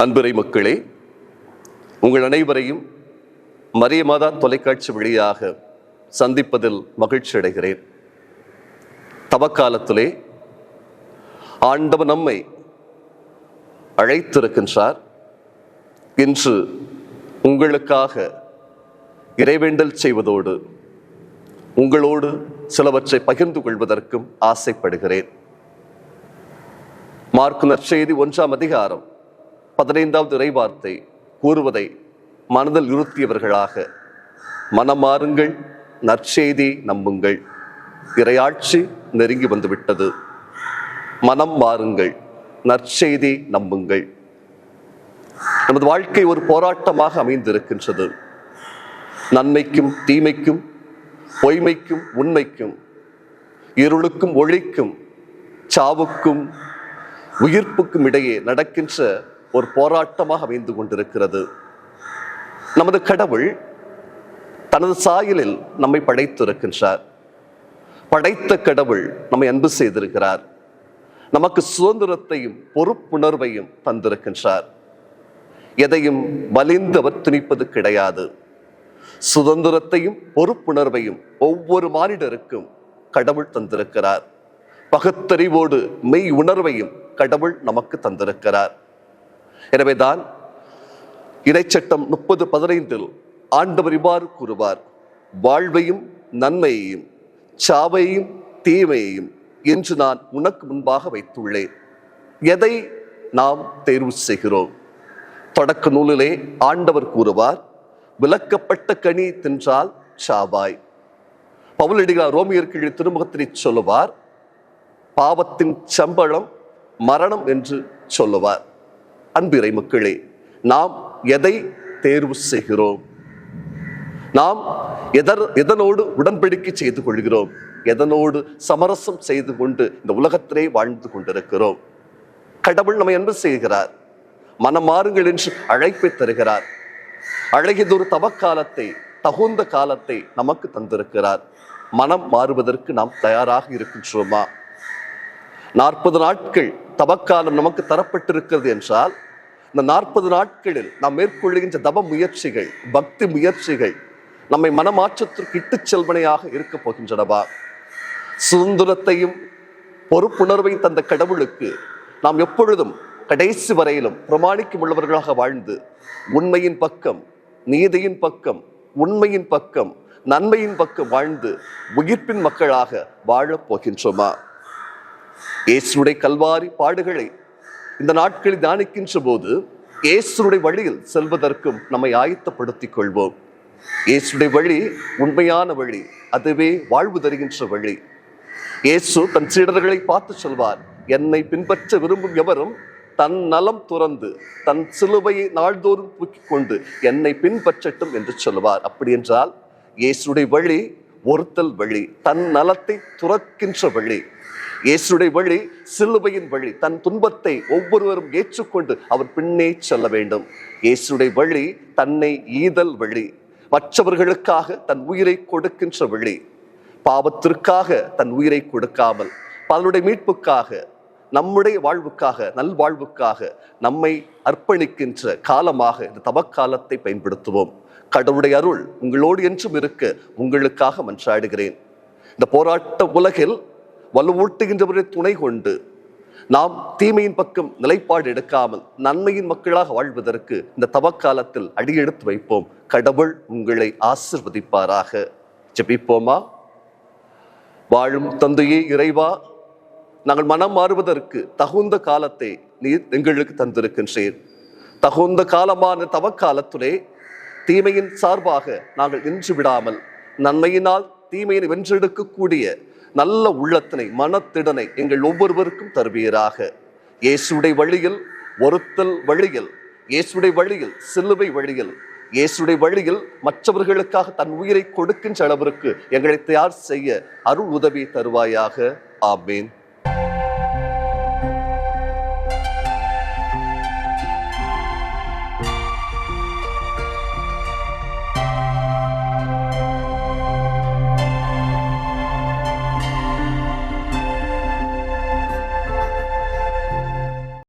அன்புரை மக்களே உங்கள் அனைவரையும் மரியமாதா தொலைக்காட்சி வழியாக சந்திப்பதில் மகிழ்ச்சி அடைகிறேன். தவக்காலத்திலே ஆண்டவன் நம்மை அழைத்திருக்கின்றார். இன்று உங்களுக்காக இறைவேண்டல் செய்வதோடு உங்களோடு சிலவற்றை பகிர்ந்து கொள்வதற்கும் ஆசைப்படுகிறேன். மார்க் நற்செய்தி ஒன்றாம் அதிகாரம் பதினைந்தாவது இறைவார்த்தை கூறுவதை மனதில் இருத்தியவர்களாக மனமாறுங்கள் நற்செய்தி நம்புங்கள். இறையாட்சி நெருங்கி வந்துவிட்டது. மனம் மாறுங்கள் நற்செய்தி நம்புங்கள். நமது வாழ்க்கை ஒரு போராட்டமாக அமைந்திருக்கின்றது. நன்மைக்கும் தீமைக்கும் பொய்மைக்கும் உண்மைக்கும் இருளுக்கும் ஒளிக்கும் சாவுக்கும் உயிர்ப்புக்கும் இடையே நடக்கின்ற ஒரு போராட்டமாக அமைந்து கொண்டிருக்கிறது. நமது கடவுள் தனது சாயலில் நம்மை படைத்திருக்கின்றார். படைத்த கடவுள் நம்மை அன்பு செய்திருக்கிறார். நமக்கு சுதந்திரத்தையும் பொறுப்புணர்வையும் தந்திருக்கின்றார். எதையும் வலிந்து அவர் துணிப்பது கிடையாது. சுதந்திரத்தையும் பொறுப்புணர்வையும் ஒவ்வொரு மானிடருக்கும் கடவுள் தந்திருக்கிறார். பகுத்தறிவோடு மெய் உணர்வையும் கடவுள் நமக்கு தந்திருக்கிறார். எனவேதான் இடைச்சட்டம் முப்பது பதினைந்தில் ஆண்டவர் இவ்வாறு கூறுவார் வாழ்வையும் நன்மையையும் சாவையும் தீமையையும் என்று நான் உனக்கு முன்பாக வைத்துள்ளேன். எதை நாம் தேர்வு செய்கிறோம்? தொடக்க நூலிலே ஆண்டவர் கூறுவார் விளக்கப்பட்ட கனி தின்றால் சாவாய். பவுலடிகளார் ரோமியர்கள் திருமுகத்தினை சொல்லுவார் பாவத்தின் சம்பளம் மரணம் என்று சொல்லுவார். அன்பிறை மக்களே நாம் எதை தேர்வு செய்கிறோம்? நாம் எதர் எதனோடு உடன்படிக்கை செய்து கொள்கிறோம்? எதனோடு சமரசம் செய்து கொண்டு இந்த உலகத்திலே வாழ்ந்து கொண்டிருக்கிறோம்? கடவுள் நம்மை அன்பு செய்கிறார். மனமாறுங்கள் என்று அழைப்பை தருகிறார். அழகியதொரு தவக்காலத்தை தகுந்த காலத்தை நமக்கு தந்திருக்கிறார். மனம் மாறுவதற்கு நாம் தயாராக இருக்கின்றோமா? நாற்பது நாட்கள் தபக்காலம் நமக்கு தரப்பட்டிருக்கிறது என்றால் இந்த நாற்பது நாட்களில் நாம் மேற்கொள்ளுகின்ற தப முயற்சிகள் பக்தி முயற்சிகள் நம்மை மனமாற்றத்திற்கு இட்டுச் செல்வனையாக இருக்க போகின்றனவா? சுதந்திரத்தையும் பொறுப்புணர்வையும் தந்த கடவுளுக்கு நாம் எப்பொழுதும் கடைசி வரையிலும் பிரமாணிக்கும் உள்ளவர்களாக வாழ்ந்து உண்மையின் பக்கம் நீதியின் பக்கம் உண்மையின் பக்கம் நன்மையின் பக்கம் வாழ்ந்து உயிர்ப்பின் மக்களாக வாழப் போகின்றோமா? இயேசுடைய கல்வாரி பாடுகளை இந்த நாட்களில் தியானிக்கின்ற போது இயேசுடைய வழியில் செல்வதற்கும் நம்மை ஆயத்தப்படுத்திக் கொள்வோம். இயேசுடைய வழி உண்மையான வழி அதுவே வாழ்வு தருகின்ற வழி. இயேசு தன் சீடர்களை பார்த்து சொல்வார் என்னை பின்பற்ற விரும்பும் எவரும் தன் நலம் துறந்து தன் சிலுவையை நாள்தோறும் தூக்கிக் கொண்டு என்னை பின்பற்றட்டும் என்று சொல்வார். அப்படி என்றால் இயேசுடைய வழி ஒருத்தல் வழி தன் நலத்தை துறக்கின்ற வழி. இயேசுடைய வழி சிலுவையின் வழி தன் துன்பத்தை ஒவ்வொருவரும் ஏற்றுக்கொண்டு அவர் பின்னே செல்ல வேண்டும். இயேசுடைய வழி தன்னை ஈதல் வழி மற்றவர்களுக்காக தன் உயிரை கொடுக்கின்ற வழி பாவத்திற்காக தன் உயிரை கொடுக்காமல் பலருடைய மீட்புக்காக நம்முடைய வாழ்வுக்காக நல்வாழ்வுக்காக நம்மை அர்ப்பணிக்கின்ற காலமாக இந்த தவக்காலத்தை பயன்படுத்துவோம். கடவுளுடைய அருள் உங்களோடு என்றும் இருக்க உங்களுக்காக மன்றாடுகிறேன். இந்த போராட்ட உலகில் வலுவூட்டுகின்றவரை துணை கொண்டு நாம் தீமையின் பக்கம் நிலைப்பாடு எடுக்காமல் நன்மையின் மக்களாக வாழ்வதற்கு இந்த தவக்காலத்தில் அடியெடுத்து வைப்போம். கடவுள் உங்களை ஆசிர்வதிப்பாராக. ஜெபிப்போமா? வாழும் தந்தையே இறைவா நாங்கள் மனம் மாறுவதற்கு தகுந்த காலத்தை நீ எங்களுக்கு தந்திருக்கின்றேன் தகுந்த காலமான தவக்காலத்திலே தீமையின் சார்பாக நாங்கள் நின்று விடாமல் நன்மையினால் தீமையை வென்றெடுக்கக்கூடிய நல்ல உள்ளத்தினை மனத்திடனை எங்கள் ஒவ்வொருவருக்கும் தருவீராக. இயேசுடைய வழியில் ஒருத்தல் வழியில் இயேசுடைய வழியில் சிலுவை வழியில் இயேசுடைய வழியில் மற்றவர்களுக்காக தன் உயிரை கொடுக்கின்ற அளவிற்கு எங்களை தயார் செய்ய அருள் உதவி தருவாயாக. ஆமேன்.